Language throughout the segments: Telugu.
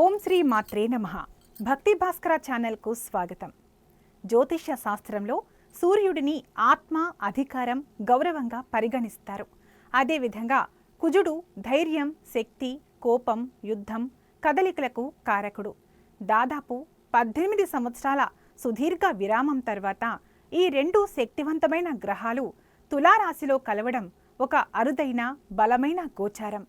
ఓం శ్రీ మాత్రే నమ. భక్తి భాస్కర ఛానల్కు స్వాగతం. జ్యోతిష్య శాస్త్రంలో సూర్యుడిని ఆత్మ అధికారం గౌరవంగా పరిగణిస్తారు. అదేవిధంగా కుజుడు ధైర్యం శక్తి కోపం యుద్ధం కదలికలకు కారకుడు. దాదాపు పద్దెనిమిది సంవత్సరాల సుదీర్ఘ విరామం తర్వాత ఈ రెండు శక్తివంతమైన గ్రహాలు తులారాశిలో కలవడం ఒక అరుదైన బలమైన గోచారం.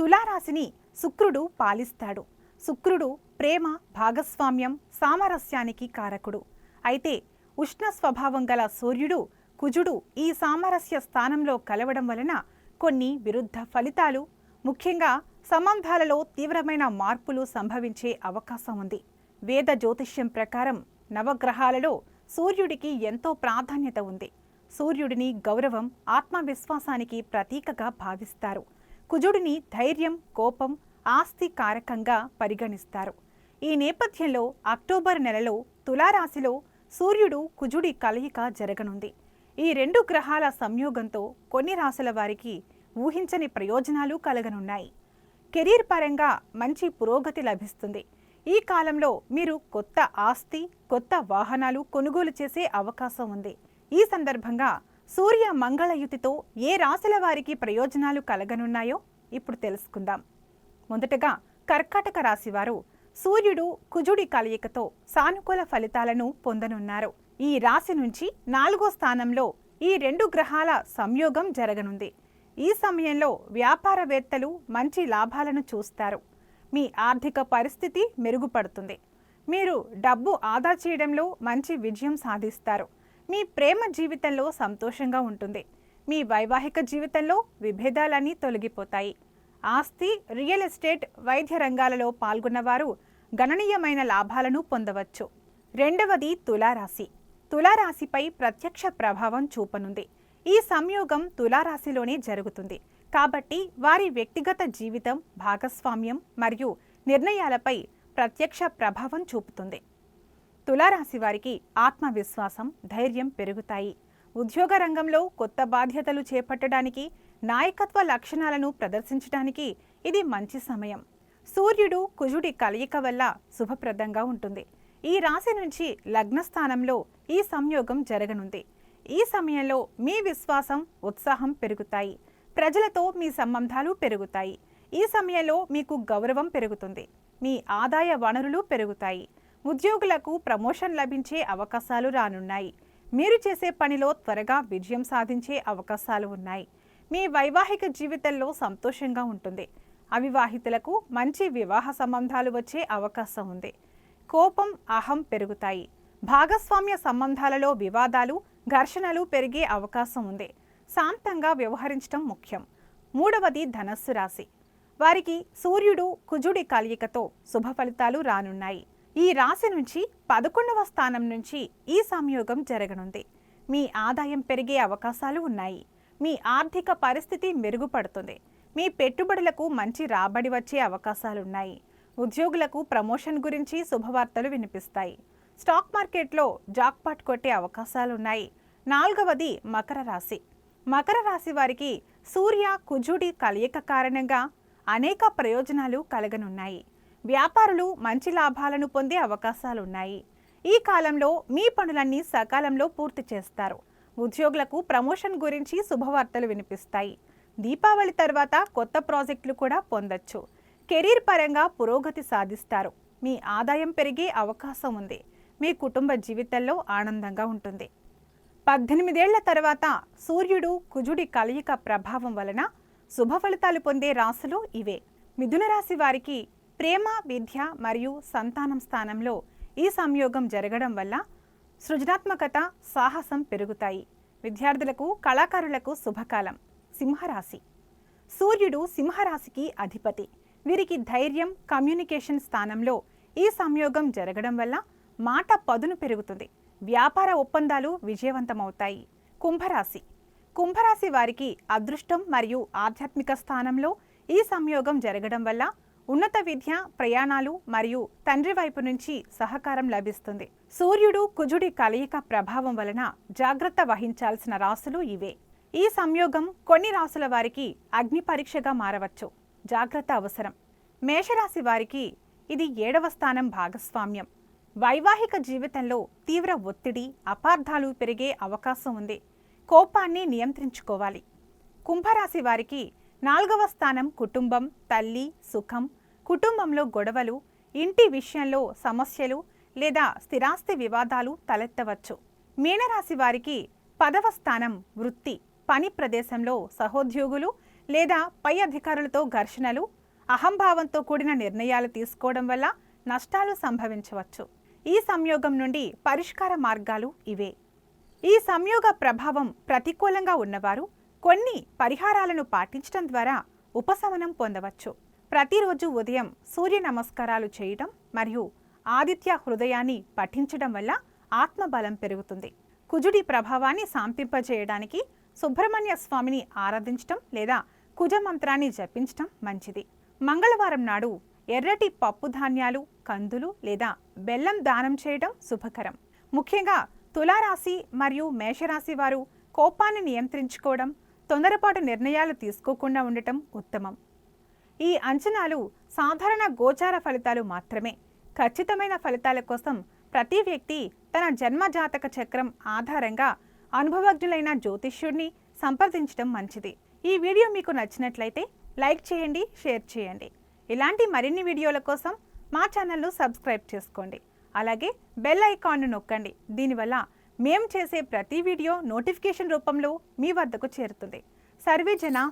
తులారాశిని శుక్రుడు పాలిస్తాడు. శుక్రుడు ప్రేమ భాగస్వామ్యం సామరస్యానికి కారకుడు. అయితే ఉష్ణ స్వభావం గల సూర్యుడు కుజుడు ఈ సామరస్య స్థానంలో కలవడం వలన కొన్ని విరుద్ధ ఫలితాలు ముఖ్యంగా సంబంధాలలో తీవ్రమైన మార్పులు సంభవించే అవకాశం ఉంది. వేద జ్యోతిష్యం ప్రకారం నవగ్రహాలలో సూర్యుడికి ఎంతో ప్రాధాన్యత ఉంది. సూర్యుడిని గౌరవం ఆత్మవిశ్వాసానికి ప్రతీకగా భావిస్తారు. కుజుడిని ధైర్యం కోపం ఆస్తి కారకంగా పరిగణిస్తారు. ఈ నేపథ్యంలో అక్టోబర్ నెలలో తులారాశిలో సూర్యుడు కుజుడి కలయిక జరగనుంది. ఈ రెండు గ్రహాల సంయోగంతో కొన్ని రాశుల వారికి ఊహించని ప్రయోజనాలు కలగనున్నాయి. కెరీర్ పరంగా మంచి పురోగతి లభిస్తుంది. ఈ కాలంలో మీరు కొత్త ఆస్తి కొత్త వాహనాలు కొనుగోలు చేసే అవకాశం ఉంది. ఈ సందర్భంగా సూర్య మంగళయుతితో ఏ రాశుల వారికి ప్రయోజనాలు కలగనున్నాయో ఇప్పుడు తెలుసుకుందాం. మొదటగా కర్కాటక రాశివారు సూర్యుడు కుజుడి కలయికతో సానుకూల ఫలితాలను పొందనున్నారు. ఈ రాశి నుంచి నాలుగో స్థానంలో ఈ రెండు గ్రహాల సంయోగం జరగనుంది. ఈ సమయంలో వ్యాపారవేత్తలు మంచి లాభాలను చూస్తారు. మీ ఆర్థిక పరిస్థితి మెరుగుపడుతుంది. మీరు డబ్బు ఆదా చేయడంలో మంచి విజయం సాధిస్తారు. మీ ప్రేమ జీవితంలో సంతోషంగా ఉంటుంది. మీ వైవాహిక జీవితంలో విభేదాలన్నీ తొలగిపోతాయి. ఆస్తి రియల్ ఎస్టేట్ వైద్య రంగాలలో పాల్గొన్నవారు గణనీయమైన లాభాలను పొందవచ్చు. రెండవది తులారాశి. తులారాశిపై ప్రత్యక్ష ప్రభావం చూపనుంది. ఈ సంయోగం తులారాశిలోనే జరుగుతుంది. కాబట్టి వారి వ్యక్తిగత జీవితం భాగస్వామ్యం మరియు నిర్ణయాలపై ప్రత్యక్ష ప్రభావం చూపుతుంది. తులారాశి వారికి ఆత్మవిశ్వాసం ధైర్యం పెరుగుతాయి. ఉద్యోగ రంగంలో కొత్త బాధ్యతలు చేపట్టడానికి నాయకత్వ లక్షణాలను ప్రదర్శించడానికి ఇది మంచి సమయం. సూర్యుడు కుజుడి కలయిక వల్ల శుభప్రదంగా ఉంటుంది. ఈ రాశి నుంచి లగ్నస్థానంలో ఈ సంయోగం జరగనుంది. ఈ సమయంలో మీ విశ్వాసం ఉత్సాహం పెరుగుతాయి. ప్రజలతో మీ సంబంధాలు పెరుగుతాయి. ఈ సమయంలో మీకు గౌరవం పెరుగుతుంది. మీ ఆదాయ వనరులు పెరుగుతాయి. ఉద్యోగులకు ప్రమోషన్ లభించే అవకాశాలు రానున్నాయి. మీరు చేసే పనిలో త్వరగా విజయం సాధించే అవకాశాలు ఉన్నాయి. మీ వైవాహిక జీవితంలో సంతోషంగా ఉంటుంది. అవివాహితులకు మంచి వివాహ సంబంధాలు వచ్చే అవకాశం ఉంది. కోపం అహం పెరుగుతాయి. భాగస్వామ్య సంబంధాలలో వివాదాలు ఘర్షణలు పెరిగే అవకాశం ఉంది. శాంతంగా వ్యవహరించడం ముఖ్యం. మూడవది ధనస్సు రాశి. వారికి సూర్యుడు కుజుడి కలయికతో శుభ ఫలితాలు రానున్నాయి. ఈ రాశి నుంచి పదకొండవ స్థానం నుంచి ఈ సంయోగం జరగనుంది. మీ ఆదాయం పెరిగే అవకాశాలు ఉన్నాయి. మీ ఆర్థిక పరిస్థితి మెరుగుపడుతుంది. మీ పెట్టుబడులకు మంచి రాబడి వచ్చే అవకాశాలున్నాయి. ఉద్యోగులకు ప్రమోషన్ గురించి శుభవార్తలు వినిపిస్తాయి. స్టాక్ మార్కెట్లో జాక్పాట్ కొట్టే అవకాశాలున్నాయి. నాలుగవది మకర రాశి. మకర రాశి వారికి సూర్య కుజుడి కలయిక కారణంగా అనేక ప్రయోజనాలు కలగనున్నాయి. వ్యాపారులు మంచి లాభాలను పొందే అవకాశాలున్నాయి. ఈ కాలంలో మీ పనులన్నీ సకాలంలో పూర్తి చేస్తారు. ఉద్యోగులకు ప్రమోషన్ గురించి శుభవార్తలు వినిపిస్తాయి. దీపావళి తర్వాత కొత్త ప్రాజెక్టులు కూడా పొందొచ్చు. కెరీర్ పరంగా పురోగతి సాధిస్తారు. మీ ఆదాయం పెరిగే అవకాశం ఉంది. మీ కుటుంబ జీవితంలో ఆనందంగా ఉంటుంది. పద్దెనిమిదేళ్ళ తర్వాత సూర్యుడు కుజుడి కలయిక ప్రభావం వలన శుభ ఫలితాలు పొందే రాశులు ఇవే. మిథున రాశి వారికి ప్రేమ విద్య మరియు సంతానం స్థానంలో ఈ సంయోగం జరగడం వల్ల సృజనాత్మకత సాహసం పెరుగుతాయి. విద్యార్థులకు కళాకారులకు శుభకాలం. సింహరాశి. సూర్యుడు సింహరాశికి అధిపతి. వీరికి ధైర్యం కమ్యూనికేషన్ స్థానంలో ఈ సంయోగం జరగడం వల్ల మాట పదును పెరుగుతుంది. వ్యాపార ఒప్పందాలు విజయవంతమవుతాయి. కుంభరాశి. కుంభరాశి వారికి అదృష్టం మరియు ఆధ్యాత్మిక స్థానంలో ఈ సంయోగం జరగడం వల్ల ఉన్నత విద్య ప్రయాణాలు మరియు తండ్రి వైపు నుంచి సహకారం లభిస్తుంది. సూర్యుడు కుజుడి కలయిక ప్రభావం వలన జాగ్రత్త వహించాల్సిన రాశులు ఇవే. ఈ సంయోగం కొన్ని రాశుల వారికి అగ్ని పరీక్షగా మారవచ్చు. జాగ్రత్త అవసరం. మేషరాశి వారికి ఇది ఏడవ స్థానం భాగస్వామ్యం. వైవాహిక జీవితంలో తీవ్ర ఒత్తిడి అపార్థాలు పెరిగే అవకాశం ఉంది. కోపాన్ని నియంత్రించుకోవాలి. కుంభరాశి వారికి నాలుగవ స్థానం కుటుంబం తల్లి సుఖం కుటుంబంలో గొడవలు ఇంటి విషయంలో సమస్యలు లేదా స్థిరాస్తి వివాదాలు తలెత్తవచ్చు. మీనరాశి వారికి పదవ స్థానం వృత్తి పని ప్రదేశంలో సహోద్యోగులు లేదా పై అధికారులతో ఘర్షణలు అహంభావంతో కూడిన నిర్ణయాలు తీసుకోవడం వల్ల నష్టాలు సంభవించవచ్చు. ఈ సంయోగం నుండి పరిష్కార మార్గాలు ఇవే. ఈ సంయోగ ప్రభావం ప్రతికూలంగా ఉన్నవారు కొన్ని పరిహారాలను పాటించడం ద్వారా ఉపశమనం పొందవచ్చు. ప్రతిరోజు ఉదయం సూర్య నమస్కారాలు చేయటం మరియు ఆదిత్య హృదయాన్ని పఠించడం వల్ల ఆత్మబలం పెరుగుతుంది. కుజుడి ప్రభావాన్ని శాంతింపజేయడానికి సుబ్రహ్మణ్య స్వామిని ఆరాధించటం లేదా కుజ మంత్రాన్ని జపించటం మంచిది. మంగళవారం నాడు ఎర్రటి పప్పు ధాన్యాలు కందులు లేదా బెల్లం దానం చేయడం శుభకరం. ముఖ్యంగా తులారాశి మరియు మేషరాశి వారు కోపాన్ని నియంత్రించుకోవడం తొందరపాటు నిర్ణయాలు తీసుకోకుండా ఉండటం ఉత్తమం. ఈ అంచనాలు సాధారణ గోచార ఫలితాలు మాత్రమే. ఖచ్చితమైన ఫలితాల కోసం ప్రతి వ్యక్తి తన జన్మజాతక చక్రం ఆధారంగా అనుభవజ్ఞులైన జ్యోతిష్యుడిని సంప్రదించడం మంచిది. ఈ వీడియో మీకు నచ్చినట్లయితే లైక్ చేయండి షేర్ చేయండి. ఇలాంటి మరిన్ని వీడియోల కోసం మా ఛానల్ను సబ్స్క్రైబ్ చేసుకోండి. అలాగే బెల్ ఐకాన్ను నొక్కండి. దీనివల్ల మేము చేసే ప్రతి వీడియో నోటిఫికేషన్ రూపంలో మీ వద్దకు చేరుతుంది. సర్వే జన